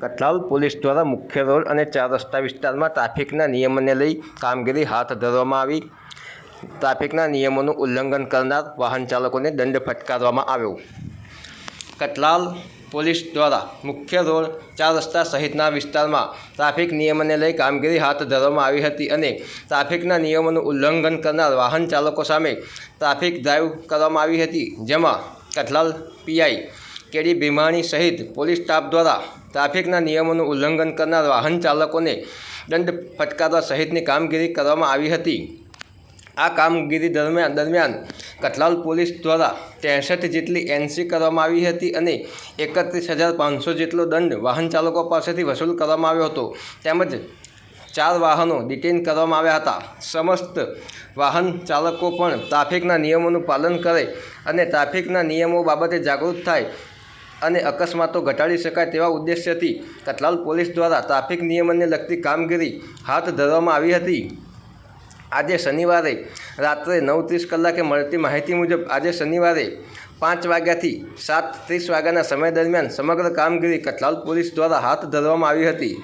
Kathlal police દ્વારા મુખ્ય road અને ચાર રસ્તા વિસ્તારમાં ટ્રાફિકના નિયમોને લઈ કામગીરી હાથ ધરવામાં આવી. ટ્રાફિકના નિયમોનું ઉલ્લંઘન કરનાર વાહન ચાલકોને દંડ ફટકારવામાં આવ્યો. કઠલાલ પોલીસ દ્વારા મુખ્ય રોડ ચાર રસ્તા સહિતના વિસ્તારમાં ટ્રાફિક નિયમોને લઈ કામગીરી હાથ ધરવામાં આવી હતી અને ટ્રાફિકના નિયમોનું ઉલ્લંઘન કરનાર વાહન ચાલકો સામે ટ્રાફિક ડ્રાઈવ કરવામાં આવી હતી, જેમાં કઠલાલ પીઆઈ કેડી ભીમાણી સહિત પોલીસ સ્ટાફ દ્વારા ટ્રાફિકના નિયમોનું ઉલ્લંઘન કરનાર વાહન ચાલકોને દંડ ફટકારવા સહિતની કામગીરી કરવામાં આવી હતી. આ કામગીરી દરમિયાન દરમિયાન કઠલાલ પોલીસ દ્વારા ત્રેસઠ જેટલી એનસી કરવામાં આવી હતી અને એકત્રીસ હજાર પાંચસો જેટલો દંડ વાહન ચાલકો પાસેથી વસૂલ કરવામાં આવ્યો હતો. તેમજ ચાર વાહનો ડિટેન કરવામાં આવ્યા હતા. સમસ્ત વાહન ચાલકો પણ ટ્રાફિકના નિયમોનું પાલન કરે અને ટ્રાફિકના નિયમો બાબતે જાગૃત થાય અને અકસ્માતો ઘટાડી શકાય તેવા ઉદ્દેશ્યથી કતલાલ પોલીસ દ્વારા ટ્રાફિક નિયમનને લગતી કામગીરી હાથ ધરવામાં આવી હતી. આજે શનિવારે રાત્રે નવ ત્રીસ કલાકે મળતી માહિતી મુજબ આજે શનિવારે પાંચ વાગ્યાથી સાત ત્રીસ વાગ્યાના સમય દરમિયાન સમગ્ર કામગીરી કતલાલ પોલીસ દ્વારા હાથ ધરવામાં આવી હતી.